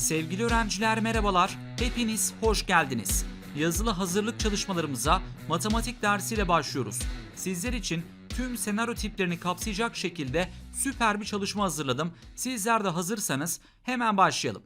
Sevgili öğrenciler merhabalar. Hepiniz hoş geldiniz. Yazılı hazırlık çalışmalarımıza matematik dersiyle başlıyoruz. Sizler için tüm senaryo tiplerini kapsayacak şekilde süper bir çalışma hazırladım. Sizler de hazırsanız hemen başlayalım.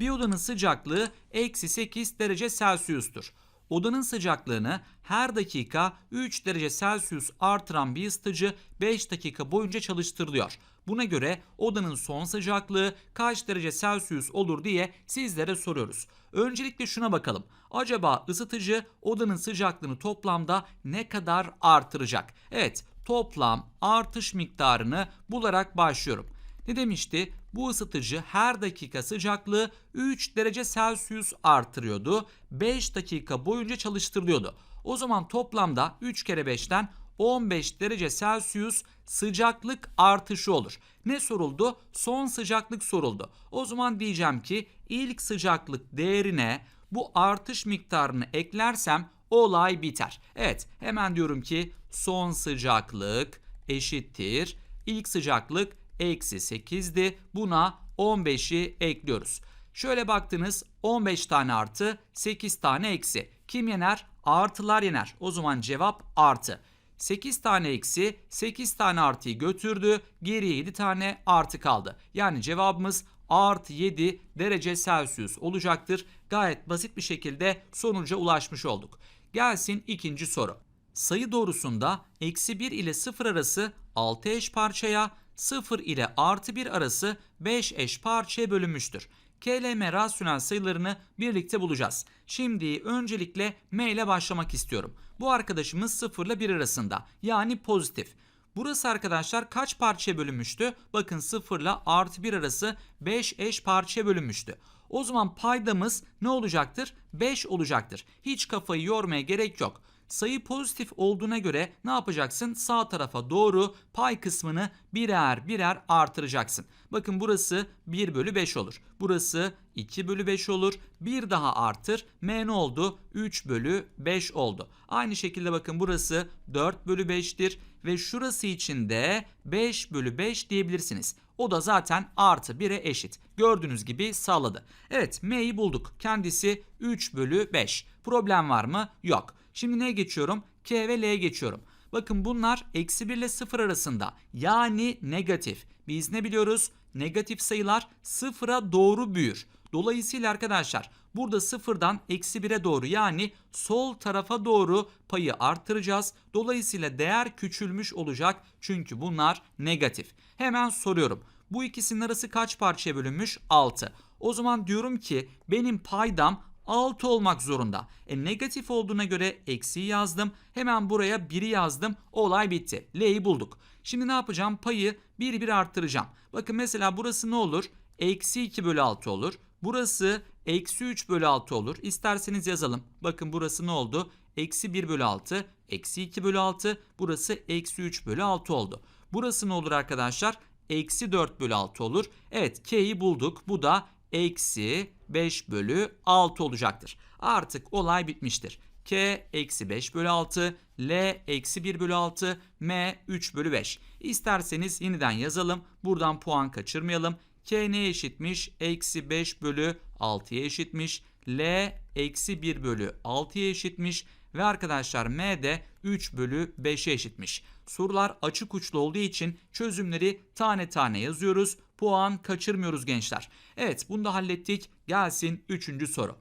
Bir odanın sıcaklığı eksi 8 derece Celsius'tur. Odanın sıcaklığını her dakika 3 derece Celsius artıran bir ısıtıcı 5 dakika boyunca çalıştırılıyor. Buna göre odanın son sıcaklığı kaç derece Celsius olur diye sizlere soruyoruz. Öncelikle şuna bakalım. Acaba ısıtıcı odanın sıcaklığını toplamda ne kadar artıracak? Evet, toplam artış miktarını bularak başlıyorum. Ne demişti? Bu ısıtıcı her dakika sıcaklığı 3 derece Celsius artırıyordu. 5 dakika boyunca çalıştırılıyordu. O zaman toplamda 3 kere 5'ten 15 derece Celsius sıcaklık artışı olur. Ne soruldu? Son sıcaklık soruldu. O zaman diyeceğim ki ilk sıcaklık değerine bu artış miktarını eklersem olay biter. Evet hemen diyorum ki son sıcaklık eşittir. İlk sıcaklık eksi 8'di. Buna 15'i ekliyoruz. Şöyle baktınız 15 tane artı 8 tane eksi. Kim yener? Artılar yener. O zaman cevap artı. 8 tane eksi 8 tane artıyı götürdü. Geriye 7 tane artı kaldı. Yani cevabımız artı 7 derece Celsius olacaktır. Gayet basit bir şekilde sonuca ulaşmış olduk. Gelsin ikinci soru. Sayı doğrusunda eksi 1 ile 0 arası 6 eş parçaya, 0 ile artı 1 arası 5 eş parçaya bölünmüştür. KLM rasyonel sayılarını birlikte bulacağız. Şimdi öncelikle M ile başlamak istiyorum. Bu arkadaşımız 0 ile 1 arasında yani pozitif. Burası arkadaşlar kaç parçaya bölünmüştü? Bakın 0 ile artı 1 arası 5 eş parçaya bölünmüştü. O zaman paydamız ne olacaktır? 5 olacaktır. Hiç kafayı yormaya gerek yok. Sayı pozitif olduğuna göre ne yapacaksın? Sağ tarafa doğru pay kısmını birer birer artıracaksın. Bakın burası 1 bölü 5 olur. Burası 2 bölü 5 olur. Bir daha artır. M ne oldu? 3 bölü 5 oldu. Aynı şekilde bakın burası 4 bölü 5'tir. Ve şurası için de 5 bölü 5 diyebilirsiniz. O da zaten artı 1'e eşit. Gördüğünüz gibi sağladı. Evet M'yi bulduk. Kendisi 3 bölü 5. Problem var mı? Yok. Şimdi neye geçiyorum? K ve L'ye geçiyorum. Bakın bunlar eksi 1 ile 0 arasında. Yani negatif. Biz ne biliyoruz? Negatif sayılar sıfıra doğru büyür. Dolayısıyla arkadaşlar burada sıfırdan eksi 1'e doğru yani sol tarafa doğru payı arttıracağız. Dolayısıyla değer küçülmüş olacak çünkü bunlar negatif. Hemen soruyorum. Bu ikisinin arası kaç parçaya bölünmüş? 6. O zaman diyorum ki benim paydam 6 olmak zorunda. E negatif olduğuna göre eksi yazdım. Hemen buraya 1'i yazdım. Olay bitti. L'yi bulduk. Şimdi ne yapacağım? Payı 1 1 arttıracağım. Bakın mesela burası ne olur? Eksi 2 bölü 6 olur. Burası eksi 3 bölü 6 olur. İsterseniz yazalım. Bakın burası ne oldu? Eksi 1 bölü 6, eksi 2 bölü 6. Burası eksi 3 bölü 6 oldu. Burası ne olur arkadaşlar? Eksi 4 bölü 6 olur. Evet K'yi bulduk. Bu da eksi 5 bölü 6 olacaktır. Artık olay bitmiştir. K eksi 5 bölü 6, L eksi 1 bölü 6, M 3 bölü 5. İsterseniz yeniden yazalım. Buradan puan kaçırmayalım. K neye eşitmiş? Eksi 5 bölü 6'ya eşitmiş. L eksi 1 bölü 6'ya eşitmiş. Ve arkadaşlar M de 3 bölü 5'e eşitmiş. Sorular açık uçlu olduğu için çözümleri tane tane yazıyoruz. Puan kaçırmıyoruz gençler. Evet bunu da hallettik. Gelsin 3. soru.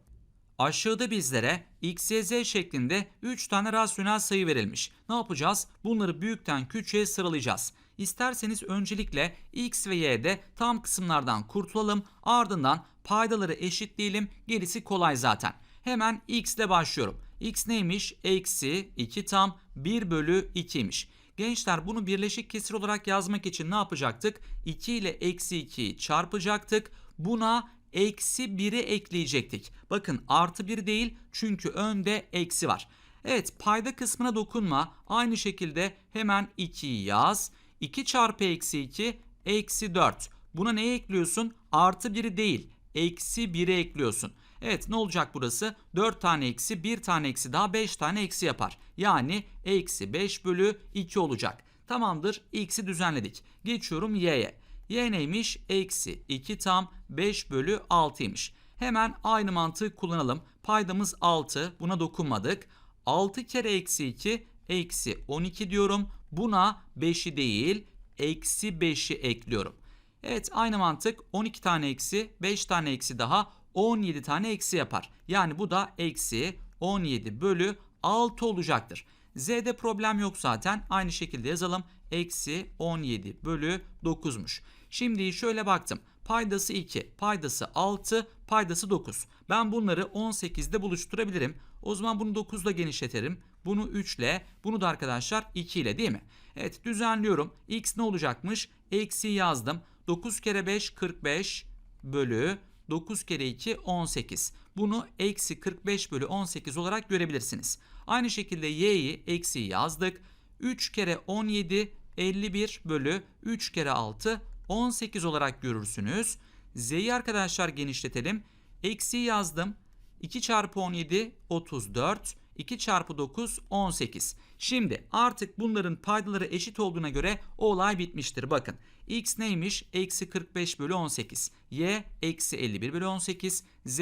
Aşağıda bizlere x, y, z şeklinde 3 tane rasyonel sayı verilmiş. Ne yapacağız? Bunları büyükten küçüğe sıralayacağız. İsterseniz öncelikle x ve y'de tam kısımlardan kurtulalım. Ardından paydaları eşitleyelim. Gerisi kolay zaten. Hemen x ile başlıyorum. x neymiş? Eksi 2 tam 1 bölü 2'ymiş. Gençler bunu birleşik kesir olarak yazmak için ne yapacaktık? 2 ile eksi 2'yi çarpacaktık. Buna eksi 1'i ekleyecektik. Bakın artı 1 değil çünkü önde eksi var. Evet payda kısmına dokunma. Aynı şekilde hemen 2'yi yaz. 2 çarpı eksi 2 eksi 4. Buna neyi ekliyorsun? Artı 1'i değil. Eksi 1'i ekliyorsun. Evet ne olacak burası? 4 tane eksi 1 tane eksi daha 5 tane eksi yapar. Yani eksi 5 bölü 2 olacak. Tamamdır x'i düzenledik. Geçiyorum y'ye. Y neymiş? Eksi 2 tam 5 bölü 6'ymış. Hemen aynı mantığı kullanalım. Paydamız 6. Buna dokunmadık. 6 kere eksi 2 eksi 12 diyorum. Buna 5'i değil eksi 5'i ekliyorum. Evet aynı mantık 12 tane eksi 5 tane eksi daha 17 tane eksi yapar. Yani bu da eksi 17 bölü 6 olacaktır. Z'de problem yok zaten. Aynı şekilde yazalım. Eksi 17 bölü 9'muş. Şimdi şöyle baktım. Paydası 2, paydası 6, paydası 9. Ben bunları 18'de buluşturabilirim. O zaman bunu 9 ile genişletirim. Bunu 3 ile, bunu da arkadaşlar 2 ile değil mi? Evet düzenliyorum. X ne olacakmış? Eksi yazdım. 9 kere 5 45 bölü 9 kere 2 18. Bunu eksi 45 bölü 18 olarak görebilirsiniz. Aynı şekilde y'yi eksi yazdık. 3 kere 17 51 bölü 3 kere 6 18 olarak görürsünüz. Z'yi arkadaşlar genişletelim. Eksi yazdım. 2 çarpı 17 34. 2 çarpı 9 18. Şimdi artık bunların paydaları eşit olduğuna göre olay bitmiştir. Bakın x neymiş? Eksi 45 bölü 18. y eksi 51 bölü 18. z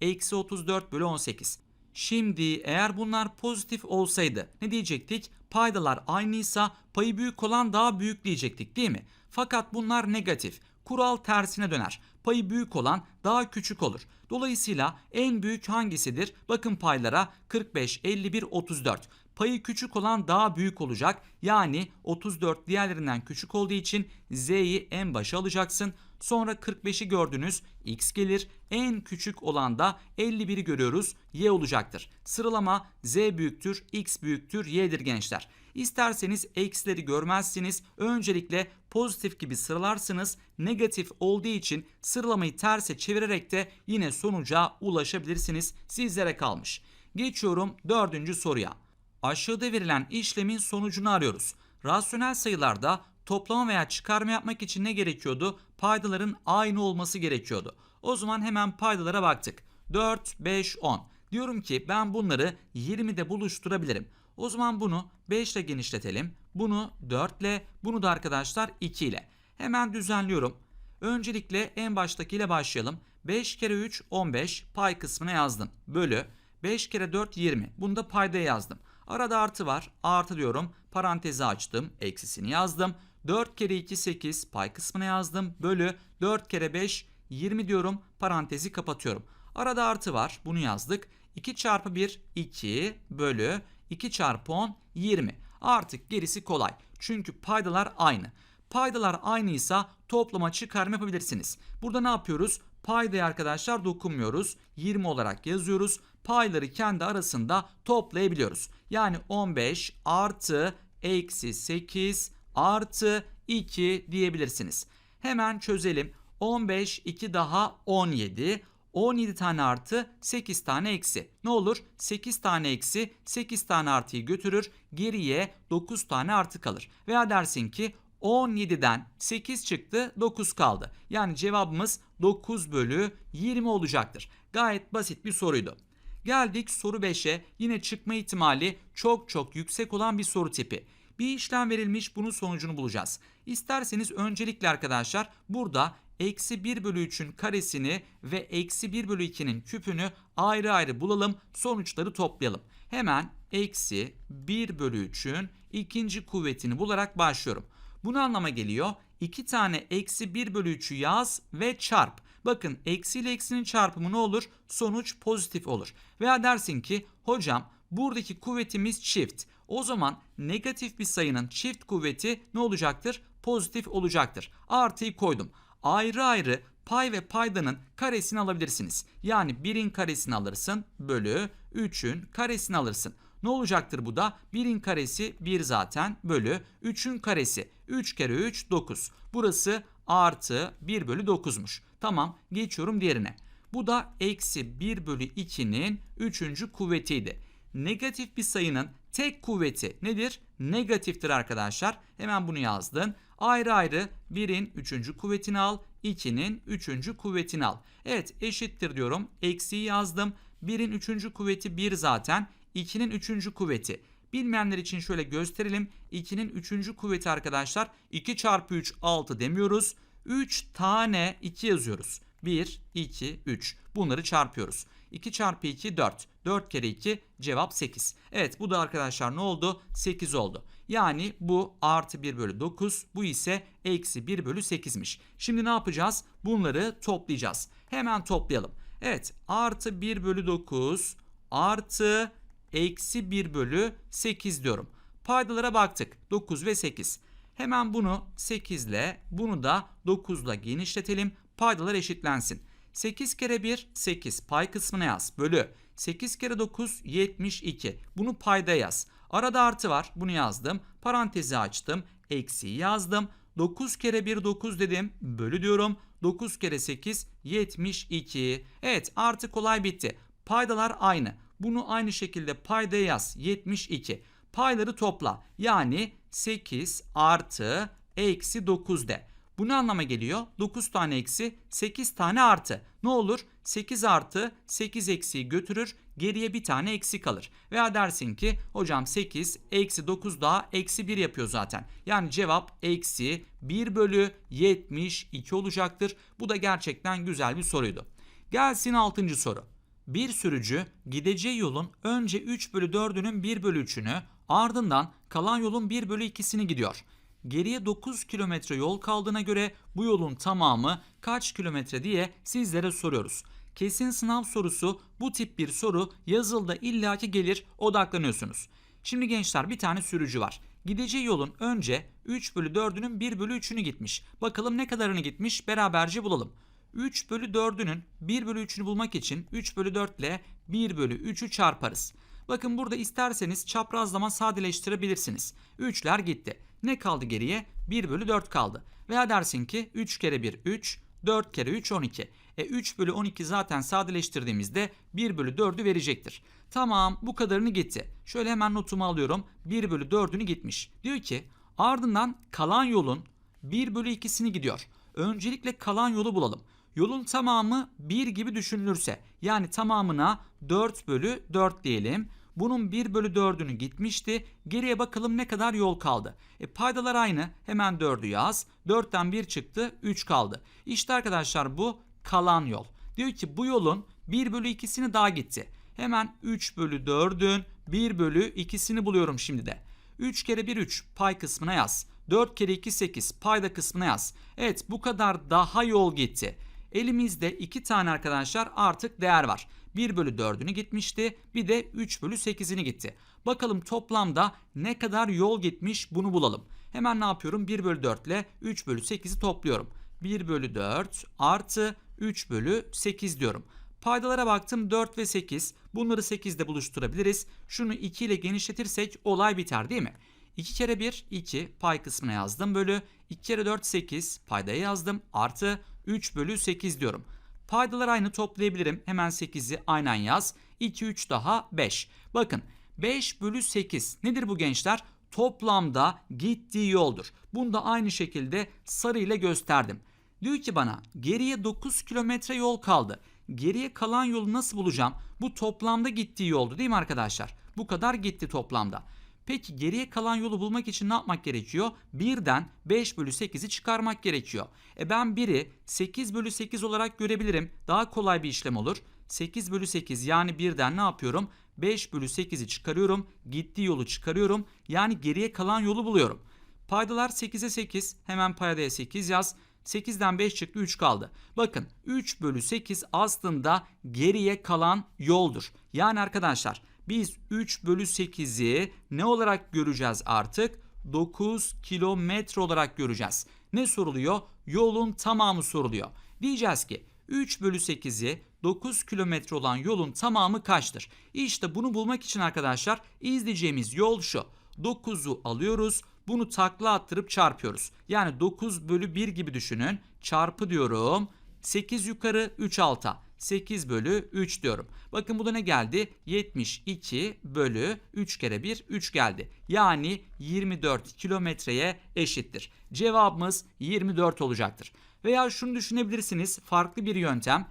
eksi 34 bölü 18. Şimdi eğer bunlar pozitif olsaydı ne diyecektik? Paydalar aynıysa payı büyük olan daha büyük diyecektik değil mi? Fakat bunlar negatif. Kural tersine döner. Payı büyük olan daha küçük olur. Dolayısıyla en büyük hangisidir? Bakın paylara 45, 51, 34. Payı küçük olan daha büyük olacak. Yani 34 diğerlerinden küçük olduğu için z'yi en başa alacaksın. Sonra 45'i gördünüz. X gelir. En küçük olan da 51'i görüyoruz. Y olacaktır. Sıralama Z büyüktür, X büyüktür, Y'dir gençler. İsterseniz eksileri görmezsiniz. Öncelikle pozitif gibi sıralarsınız. Negatif olduğu için sıralamayı terse çevirerek de yine sonuca ulaşabilirsiniz. Sizlere kalmış. Geçiyorum dördüncü soruya. Aşağıda verilen işlemin sonucunu arıyoruz. Rasyonel sayılarda toplama veya çıkarma yapmak için ne gerekiyordu? Paydaların aynı olması gerekiyordu. O zaman hemen paydalara baktık. 4, 5, 10. Diyorum ki ben bunları 20'de buluşturabilirim. O zaman bunu 5 ile genişletelim. Bunu 4 ile, bunu da arkadaşlar 2 ile. Hemen düzenliyorum. Öncelikle en baştakiyle başlayalım. 5 kere 3 15 pay kısmına yazdım. Bölü 5 kere 4 20. Bunu da paydaya yazdım. Arada artı var. Artı diyorum. Parantezi açtım. Eksisini yazdım. 4 kere 2 8 pay kısmına yazdım. Bölü 4 kere 5 20 diyorum. Parantezi kapatıyorum. Arada artı var. Bunu yazdık. 2 çarpı 1 2 bölü 2 çarpı 10 20. Artık gerisi kolay. Çünkü paydalar aynı. Paydalar aynıysa toplama çıkarma yapabilirsiniz. Burada ne yapıyoruz? Paydaya arkadaşlar dokunmuyoruz. 20 olarak yazıyoruz. Payları kendi arasında toplayabiliyoruz. Yani 15 artı eksi 8 artı 2 diyebilirsiniz. Hemen çözelim. 15 2 daha 17. 17 tane artı 8 tane eksi. Ne olur? 8 tane eksi 8 tane artıyı götürür. Geriye 9 tane artı kalır. Veya dersin ki 17'den 8 çıktı 9 kaldı. Yani cevabımız 9 bölü 20 olacaktır. Gayet basit bir soruydu. Geldik soru 5'e. Yine çıkma ihtimali çok çok yüksek olan bir soru tipi. Bir işlem verilmiş bunun sonucunu bulacağız. İsterseniz öncelikle arkadaşlar burada eksi 1 bölü 3'ün karesini ve eksi 1 bölü 2'nin küpünü ayrı ayrı bulalım sonuçları toplayalım. Hemen eksi 1 bölü 3'ün ikinci kuvvetini bularak başlıyorum. Bu ne anlama geliyor? 2 tane eksi 1 bölü 3'ü yaz ve çarp. Bakın eksi ile eksinin çarpımı ne olur? Sonuç pozitif olur. Veya dersin ki hocam buradaki kuvvetimiz çift. O zaman negatif bir sayının çift kuvveti ne olacaktır? Pozitif olacaktır. Artıyı koydum. Ayrı ayrı pay ve paydanın karesini alabilirsiniz. Yani 1'in karesini alırsın bölü 3'ün karesini alırsın. Ne olacaktır bu da? 1'in karesi 1 zaten bölü 3'ün karesi. 3 kere 3 9. Burası artı 1 bölü 9'muş. Tamam geçiyorum diğerine. Bu da eksi 1 bölü 2'nin 3. kuvvetiydi. Negatif bir sayının tek kuvveti nedir? Negatiftir arkadaşlar. Hemen bunu yazdın. Ayrı ayrı 1'in 3. kuvvetini al, 2'nin 3. kuvvetini al. Evet eşittir diyorum. Eksiği yazdım. 1'in 3. kuvveti 1 zaten. 2'nin 3. kuvveti. Bilmeyenler için şöyle gösterelim. 2'nin 3. kuvveti arkadaşlar 2 çarpı 3 6 demiyoruz. 3 tane 2 yazıyoruz. 1, 2, 3. Bunları çarpıyoruz. 2 çarpı 2 4. 4 kere 2 cevap 8. Evet bu da arkadaşlar ne oldu? 8 oldu. Yani bu artı 1 bölü 9. Bu ise eksi 1 bölü 8'miş. Şimdi ne yapacağız? Bunları toplayacağız. Hemen toplayalım. Evet artı 1 bölü 9 artı eksi 1 bölü 8 diyorum. Paydalara baktık. 9 ve 8. Hemen bunu 8 ile bunu da 9 ile genişletelim. Paydalar eşitlensin. 8 kere 1 8 pay kısmına yaz. Bölü. 8 kere 9 72 bunu payda yaz. Arada artı var. Bunu yazdım. Parantezi açtım. Eksiği yazdım. 9 kere 1 9 dedim. Bölü diyorum. 9 kere 8 72 evet artık kolay bitti. Paydalar aynı bunu aynı şekilde payda yaz 72 payları topla yani 8 artı eksi 9 de. Bu ne anlama geliyor? 9 tane eksi 8 tane artı. Ne olur? 8 artı 8 eksiği götürür. Geriye bir tane eksi kalır. Veya dersin ki hocam 8 eksi 9 daha eksi 1 yapıyor zaten. Yani cevap eksi 1 bölü 72 olacaktır. Bu da gerçekten güzel bir soruydu. Gelsin 6. soru. Bir sürücü gideceği yolun önce 3 bölü 4'ünün 1 bölü 3'ünü ardından kalan yolun 1 bölü 2'sini gidiyor. Geriye 9 kilometre yol kaldığına göre bu yolun tamamı kaç kilometre diye sizlere soruyoruz. Kesin sınav sorusu bu tip bir soru yazılda illaki gelir odaklanıyorsunuz. Şimdi gençler bir tane sürücü var. Gideceği yolun önce 3 bölü 4'ünün 1 bölü 3'ünü gitmiş. Bakalım ne kadarını gitmiş beraberce bulalım. 3 bölü 4'ünün 1 bölü 3'ünü bulmak için 3 bölü 4 ile 1 bölü 3'ü çarparız. Bakın burada isterseniz çaprazlama sadeleştirebilirsiniz. 3'ler gitti. Ne kaldı geriye? 1 bölü 4 kaldı. Veya dersin ki 3 kere 1 3, 4 kere 3 12. E 3 bölü 12 zaten sadeleştirdiğimizde 1 bölü 4'ü verecektir. Tamam bu kadarını gitti. Şöyle hemen notumu alıyorum. 1 bölü 4'ünü gitmiş. Diyor ki ardından kalan yolun 1 bölü 2'sini gidiyor. Öncelikle kalan yolu bulalım. Yolun tamamı 1 gibi düşünülürse yani tamamına 4 bölü 4 diyelim. Bunun 1 bölü 4'ünü gitmişti. Geriye bakalım ne kadar yol kaldı. E paydalar aynı. Hemen 4'ü yaz. 4'ten 1 çıktı 3 kaldı. İşte arkadaşlar bu kalan yol. Diyor ki bu yolun 1 bölü 2'sini daha gitti. Hemen 3 bölü 4'ün 1 bölü 2'sini buluyorum şimdi de. 3 kere 1 3 pay kısmına yaz. 4 kere 2 8 payda kısmına yaz. Evet bu kadar daha yol gitti. Elimizde iki tane arkadaşlar artık değer var. 1 bölü 4'ünü gitmişti. Bir de 3 bölü 8'ini gitti. Bakalım toplamda ne kadar yol gitmiş bunu bulalım. Hemen ne yapıyorum? 1 bölü 4 ile 3 bölü 8'i topluyorum. 1 bölü 4 artı 3 bölü 8 diyorum. Paydalara baktım 4 ve 8. Bunları 8 ile buluşturabiliriz. Şunu 2 ile genişletirsek olay biter değil mi? 2 kere 1 2 pay kısmına yazdım bölü 2 kere 4 8 paydaya yazdım artı 3 bölü 8 diyorum. Paydalar aynı toplayabilirim. Hemen 8'i aynen yaz. 2 3 daha 5. Bakın 5 bölü 8 nedir bu gençler? Toplamda gittiği yoldur. Bunu da aynı şekilde sarı ile gösterdim. Diyor ki bana geriye 9 kilometre yol kaldı. Geriye kalan yolu nasıl bulacağım? Bu toplamda gittiği yoldu değil mi arkadaşlar? Bu kadar gitti toplamda. Peki geriye kalan yolu bulmak için ne yapmak gerekiyor? 1'den 5 bölü 8'i çıkarmak gerekiyor. E ben 1'i 8 bölü 8 olarak görebilirim. Daha kolay bir işlem olur. 8 bölü 8 yani 1'den ne yapıyorum? 5 bölü 8'i çıkarıyorum. Gittiği yolu çıkarıyorum. Yani geriye kalan yolu buluyorum. Paydalar 8'e 8. Hemen paydaya 8 yaz. 8'den 5 çıktı 3 kaldı. Bakın 3 bölü 8 aslında geriye kalan yoldur. Yani arkadaşlar biz 3 bölü 8'i ne olarak göreceğiz artık? 9 kilometre olarak göreceğiz. Ne soruluyor? Yolun tamamı soruluyor. Diyeceğiz ki 3 bölü 8'i 9 kilometre olan yolun tamamı kaçtır? İşte bunu bulmak için arkadaşlar izleyeceğimiz yol şu. 9'u alıyoruz. Bunu takla attırıp çarpıyoruz. Yani 9 bölü 1 gibi düşünün. Çarpı diyorum. 8 yukarı 3 alta. 8 bölü 3 diyorum. Bakın bu da ne geldi? 72 bölü 3 kere 1 3 geldi. Yani 24 kilometreye eşittir. Cevabımız 24 olacaktır. Veya şunu düşünebilirsiniz farklı bir yöntem.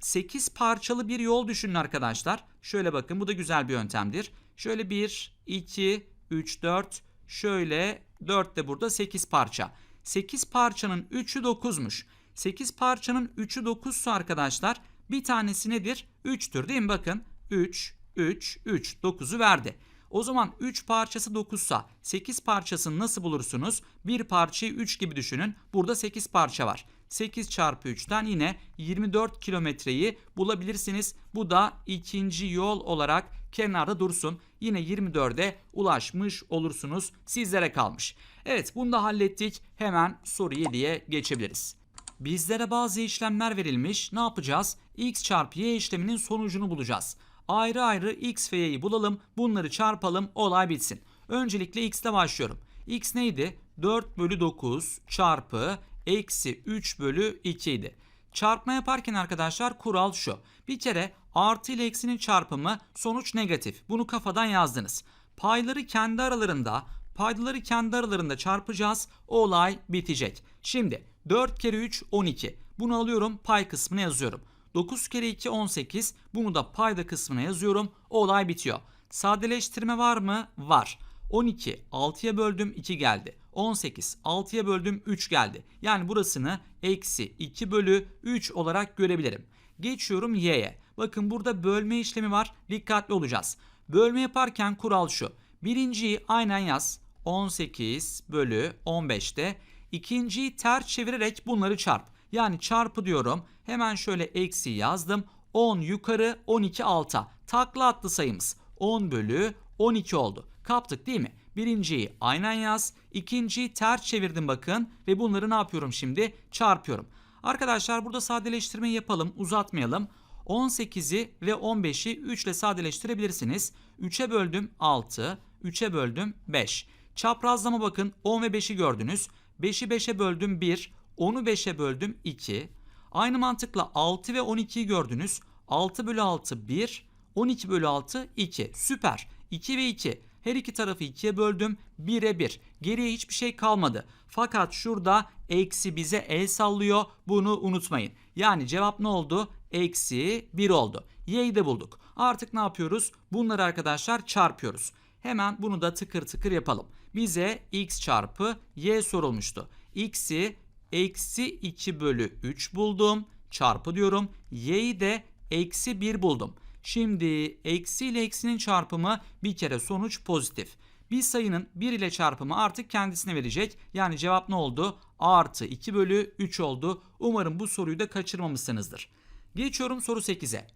8 parçalı bir yol düşünün arkadaşlar. Şöyle bakın bu da güzel bir yöntemdir. Şöyle 1, 2, 3, 4, şöyle 4 de burada 8 parça. 8 parçanın 3'ü 9'muş. 8 parçanın 3'ü 9'sa arkadaşlar bir tanesi nedir? 3'tür değil mi? Bakın 3, 3, 3, 9'u verdi. O zaman 3 parçası 9'sa 8 parçasını nasıl bulursunuz? Bir parçayı 3 gibi düşünün. Burada 8 parça var. 8 çarpı 3'ten yine 24 kilometreyi bulabilirsiniz. Bu da ikinci yol olarak kenarda dursun. Yine 24'e ulaşmış olursunuz. Sizlere kalmış. Evet bunu da hallettik. Hemen soru 7'ye geçebiliriz. Bizlere bazı işlemler verilmiş. Ne yapacağız? X çarpı Y işleminin sonucunu bulacağız. Ayrı ayrı X ve Y'yi bulalım. Bunları çarpalım. Olay bitsin. Öncelikle X ile başlıyorum. X neydi? 4 bölü 9 çarpı eksi 3 bölü 2 idi. Çarpma yaparken arkadaşlar kural şu. Bir kere artı ile eksinin çarpımı sonuç negatif. Bunu kafadan yazdınız. Payları kendi aralarında paydaları kendi aralarında çarpacağız. Olay bitecek. Şimdi 4 kere 3 12. Bunu alıyorum pay kısmına yazıyorum. 9 kere 2 18. Bunu da payda kısmına yazıyorum. Olay bitiyor. Sadeleştirme var mı? Var. 12 6'ya böldüm 2 geldi. 18 6'ya böldüm 3 geldi. Yani burasını eksi 2 bölü 3 olarak görebilirim. Geçiyorum y'ye. Bakın burada bölme işlemi var. Dikkatli olacağız. Bölme yaparken kural şu. Birinciyi aynen yaz. 18 bölü 15'te. İkinciyi ters çevirerek bunları çarp. Yani çarpı diyorum. Hemen şöyle eksi yazdım. 10 yukarı 12 alta. Takla attı sayımız. 10 bölü 12 oldu. Kaptık değil mi? Birinciyi aynen yaz. İkinciyi ters çevirdim bakın. Ve bunları ne yapıyorum şimdi? Çarpıyorum. Arkadaşlar burada sadeleştirmeyi yapalım. Uzatmayalım. 18'i ve 15'i 3 ile sadeleştirebilirsiniz. 3'e böldüm 6. 3'e böldüm 5. Çaprazlama bakın 10 ve 5'i gördünüz. 5'i 5'e böldüm 1. 10'u 5'e böldüm 2. Aynı mantıkla 6 ve 12'yi gördünüz. 6 bölü 6 1. 12 bölü 6 2. Süper. 2 ve 2. Her iki tarafı 2'ye böldüm. 1'e 1. Geriye hiçbir şey kalmadı. Fakat şurada eksi bize el sallıyor. Bunu unutmayın. Yani cevap ne oldu? Eksi 1 oldu. Y'yi de bulduk. Artık ne yapıyoruz? Bunları arkadaşlar çarpıyoruz. Hemen bunu da tıkır tıkır yapalım. Bize x çarpı y sorulmuştu. x'i eksi 2 bölü 3 buldum. Çarpı diyorum. y'yi de eksi 1 buldum. Şimdi eksi ile eksinin çarpımı bir kere sonuç pozitif. Bir sayının 1 ile çarpımı artık kendisine verecek. Yani cevap ne oldu? Artı 2 bölü 3 oldu. Umarım bu soruyu da kaçırmamışsınızdır. Geçiyorum soru 8'e.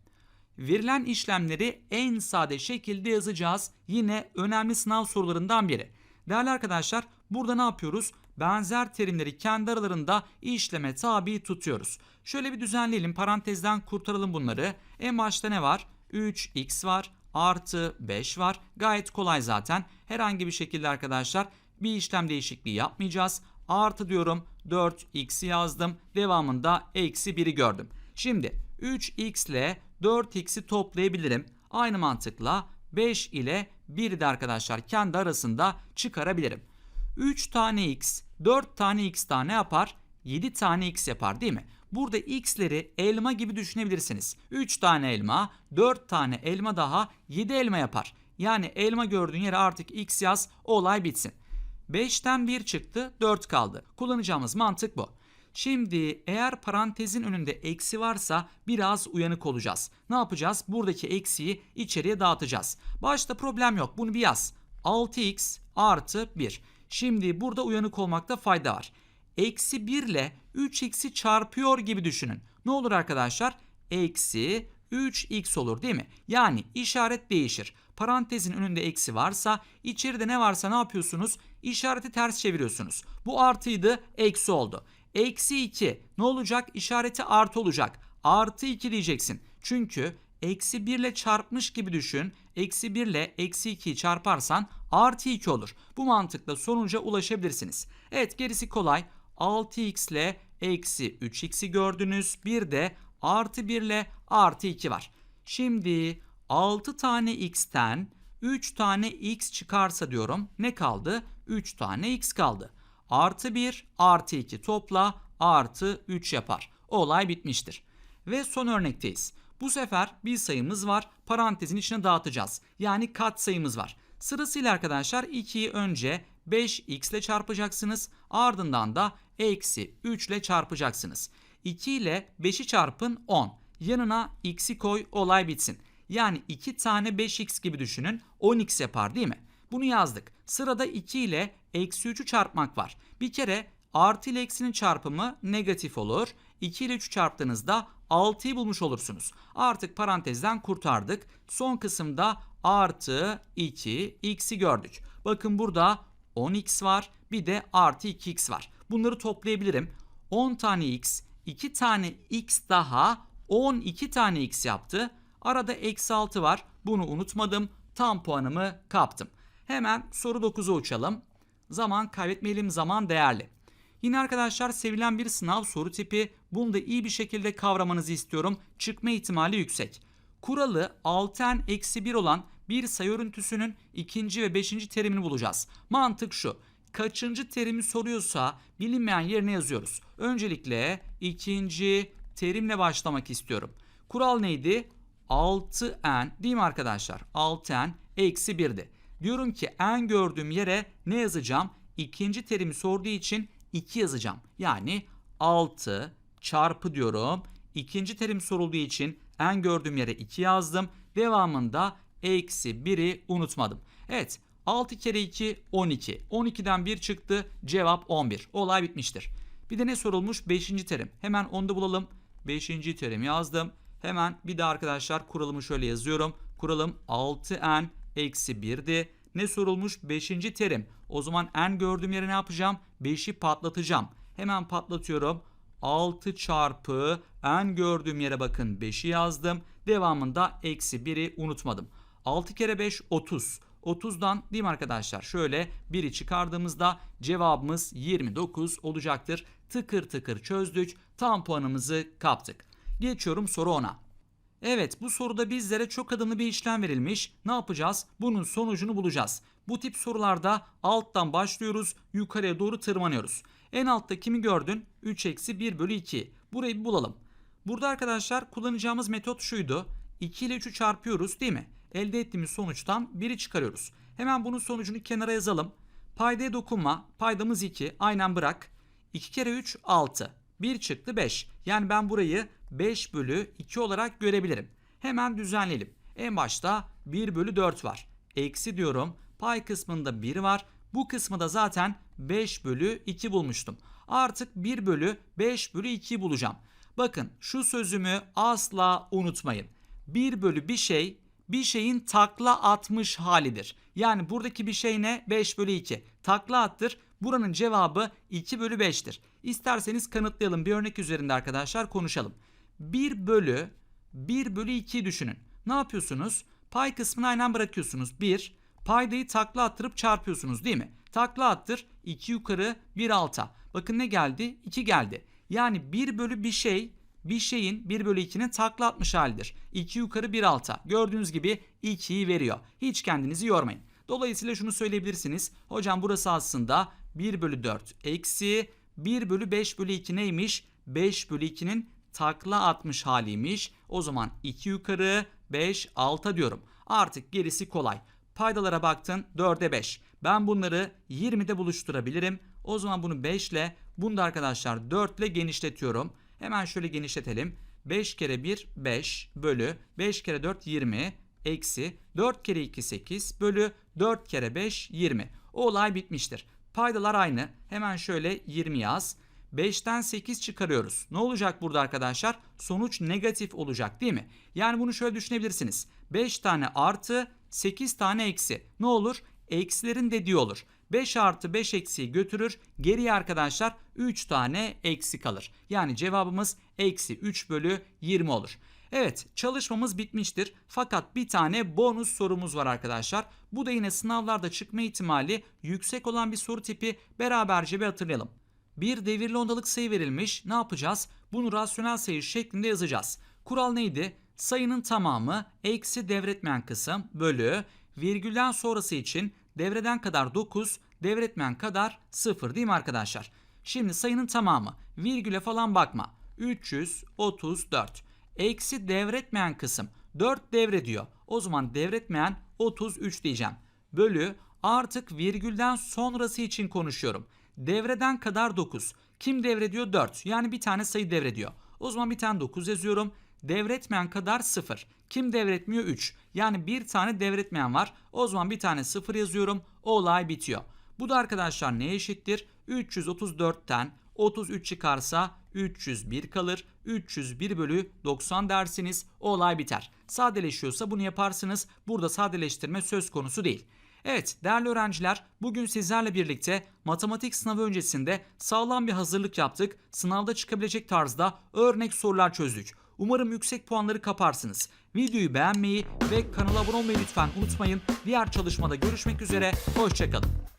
Verilen işlemleri en sade şekilde yazacağız. Yine önemli sınav sorularından biri. Değerli arkadaşlar burada ne yapıyoruz? Benzer terimleri kendi aralarında işleme tabi tutuyoruz. Şöyle bir düzenleyelim parantezden kurtaralım bunları. En başta ne var? 3x var artı 5 var. Gayet kolay zaten. Herhangi bir şekilde arkadaşlar bir işlem değişikliği yapmayacağız. Artı diyorum 4x'i yazdım. Devamında eksi 1'i gördüm. Şimdi 3x ile 4x'i toplayabilirim. Aynı mantıkla 5 ile 1'i de arkadaşlar kendi arasında çıkarabilirim. 3 tane x, 4 tane x tane yapar? 7 tane x yapar değil mi? Burada x'leri elma gibi düşünebilirsiniz. 3 tane elma, 4 tane elma daha 7 elma yapar. Yani elma gördüğün yere artık x yaz, olay bitsin. 5'ten 1 çıktı, 4 kaldı. Kullanacağımız mantık bu. Şimdi eğer parantezin önünde eksi varsa biraz uyanık olacağız. Ne yapacağız? Buradaki eksiyi içeriye dağıtacağız. Başta problem yok. Bunu bir yaz. 6x artı 1. Şimdi burada uyanık olmakta fayda var. Eksi 1 ile 3x'i çarpıyor gibi düşünün. Ne olur arkadaşlar? Eksi 3x olur değil mi? Yani işaret değişir. Parantezin önünde eksi varsa içeride ne varsa ne yapıyorsunuz? İşareti ters çeviriyorsunuz. Bu artıydı eksi oldu. Eksi 2 ne olacak? İşareti artı olacak. Artı 2 diyeceksin. Çünkü eksi 1 ile çarpmış gibi düşün. Eksi 1 ile eksi 2'yi çarparsan artı 2 olur. Bu mantıkla sonuca ulaşabilirsiniz. Evet gerisi kolay. 6x ile eksi 3x'i gördünüz. Bir de artı 1 ile artı 2 var. Şimdi 6 tane x'ten 3 tane x çıkarsa diyorum ne kaldı? 3 tane x kaldı. Artı 1 artı 2 topla artı 3 yapar. Olay bitmiştir. Ve son örnekteyiz. Bu sefer bir sayımız var. Parantezin içine dağıtacağız. Yani kat sayımız var. Sırasıyla arkadaşlar 2'yi önce 5x ile çarpacaksınız. Ardından da eksi 3 ile çarpacaksınız. 2 ile 5'i çarpın 10. Yanına x'i koy olay bitsin. Yani 2 tane 5x gibi düşünün 10x yapar değil mi? Bunu yazdık. Sırada 2 ile eksi 3'ü çarpmak var. Bir kere artı ile eksinin çarpımı negatif olur. 2 ile 3'ü çarptığınızda 6'yı bulmuş olursunuz. Artık parantezden kurtardık. Son kısımda artı 2 x'i gördük. Bakın burada 10x var bir de artı 2x var. Bunları toplayabilirim. 10 tane x, 2 tane x daha 12 tane x yaptı. Arada eksi 6 var. Bunu unutmadım. Tam puanımı kaptım. Hemen soru 9'a uçalım. Zaman kaybetmeyelim zaman değerli. Yine arkadaşlar sevilen bir sınav soru tipi. Bunu da iyi bir şekilde kavramanızı istiyorum. Çıkma ihtimali yüksek. Kuralı 6n eksi 1 olan bir sayı örüntüsünün ikinci ve beşinci terimini bulacağız. Mantık şu. Kaçıncı terimi soruyorsa bilinmeyen yerine yazıyoruz. Öncelikle ikinci terimle başlamak istiyorum. Kural neydi? 6n değil mi arkadaşlar? 6n eksi 1'di. Diyorum ki n gördüğüm yere ne yazacağım? İkinci terimi sorduğu için 2 yazacağım. Yani 6 çarpı diyorum. İkinci terim sorulduğu için n gördüğüm yere 2 yazdım. Devamında eksi 1'i unutmadım. Evet 6 kere 2 12. 12'den 1 çıktı. Cevap 11. Olay bitmiştir. Bir de ne sorulmuş? 5. terim. Hemen onu da bulalım. 5. terim yazdım. Hemen bir de arkadaşlar kuralımı şöyle yazıyorum. Kuralım 6n eksi 1'di. Ne sorulmuş? 5. terim. O zaman n gördüğüm yere ne yapacağım? 5'i patlatacağım. Hemen patlatıyorum. 6 çarpı n gördüğüm yere bakın 5'i yazdım. Devamında eksi 1'i unutmadım. 6 kere 5 30. 30'dan değil mi arkadaşlar? Şöyle 1'i çıkardığımızda cevabımız 29 olacaktır. Tıkır tıkır çözdük. Tam puanımızı kaptık. Geçiyorum soru 10'a. Evet bu soruda bizlere çok adımlı bir işlem verilmiş. Ne yapacağız? Bunun sonucunu bulacağız. Bu tip sorularda alttan başlıyoruz yukarıya doğru tırmanıyoruz. En altta kimi gördün? 3 eksi 1 bölü 2. Burayı bir bulalım. Burada arkadaşlar kullanacağımız metot şuydu. 2 ile 3'ü çarpıyoruz değil mi? Elde ettiğimiz sonuçtan 1'i çıkarıyoruz. Hemen bunun sonucunu kenara yazalım. Paydaya dokunma. Paydamız 2. Aynen bırak. 2 kere 3 6. 1 çıktı 5. Yani ben burayı 5 bölü 2 olarak görebilirim. Hemen düzenleyelim. En başta 1 bölü 4 var. Eksi diyorum. Pay kısmında 1 var. Bu kısmı da zaten 5 bölü 2 bulmuştum. Artık 1 bölü 5 bölü 2'yi bulacağım. Bakın şu sözümü asla unutmayın. 1 bölü bir şey bir şeyin takla atmış halidir. Yani buradaki bir şey ne? 5 bölü 2. Takla attır. Buranın cevabı 2 bölü 5'tir. İsterseniz kanıtlayalım. Bir örnek üzerinde arkadaşlar konuşalım. 1 bölü 1 bölü 2'yi düşünün. Ne yapıyorsunuz? Pay kısmını aynen bırakıyorsunuz. 1. Paydayı takla attırıp çarpıyorsunuz değil mi? Takla attır 2 yukarı 1 alta. Bakın ne geldi? 2 geldi. Yani 1 bölü bir şey bir şeyin 1 bölü 2'nin takla atmış halidir. 2 yukarı 1 alta. Gördüğünüz gibi 2'yi veriyor. Hiç kendinizi yormayın. Dolayısıyla şunu söyleyebilirsiniz. Hocam burası aslında 1 bölü 4 eksi 1 bölü 5 bölü 2 neymiş? 5 bölü 2'nin takla atmış haliymiş. O zaman 2 yukarı 5 alta diyorum. Artık gerisi kolay. Paydalara baktın 4'e 5. Ben bunları 20'de buluşturabilirim. O zaman bunu 5 ile bunu da arkadaşlar 4 ile genişletiyorum. Hemen şöyle genişletelim. 5 kere 1 5 bölü 5 kere 4 20 eksi 4 kere 2 8 bölü 4 kere 5 20. O olay bitmiştir. Paydalar aynı. Hemen şöyle 20 yaz. 5'ten 8 çıkarıyoruz. Ne olacak burada arkadaşlar? Sonuç negatif olacak değil mi? Yani bunu şöyle düşünebilirsiniz. 5 tane artı 8 tane eksi. Ne olur? Eksilerin dediği olur. 5 artı 5 eksiği götürür. Geriye arkadaşlar 3 tane eksi kalır. Yani cevabımız eksi 3 bölü 20 olur. Evet çalışmamız bitmiştir. Fakat bir tane bonus sorumuz var arkadaşlar. Bu da yine sınavlarda çıkma ihtimali yüksek olan bir soru tipi beraberce bir hatırlayalım. Bir devirli ondalık sayı verilmiş. Ne yapacağız? Bunu rasyonel sayı şeklinde yazacağız. Kural neydi? Sayının tamamı eksi devretmeyen kısım bölü virgülden sonrası için devreden kadar 9, devretmeyen kadar 0 değil mi arkadaşlar? Şimdi sayının tamamı virgüle falan bakma. 334 eksi devretmeyen kısım 4 devrediyor. O zaman devretmeyen 33 diyeceğim. Bölü Artık virgülden sonrası için konuşuyorum. Devreden kadar 9. Kim devrediyor? 4. Yani bir tane sayı devrediyor. O zaman bir tane 9 yazıyorum. Devretmeyen kadar 0. Kim devretmiyor? 3. Yani bir tane devretmeyen var. O zaman bir tane 0 yazıyorum. O olay bitiyor. Bu da arkadaşlar neye eşittir? 334'ten 33 çıkarsa 301 kalır. 301 bölü 90 dersiniz. Olay biter. Sadeleşiyorsa bunu yaparsınız. Burada sadeleştirme söz konusu değil. Evet değerli öğrenciler bugün sizlerle birlikte matematik sınavı öncesinde sağlam bir hazırlık yaptık. Sınavda çıkabilecek tarzda örnek sorular çözdük. Umarım yüksek puanları kaparsınız. Videoyu beğenmeyi ve kanala abone olmayı lütfen unutmayın. Diğer çalışmada görüşmek üzere. Hoşçakalın.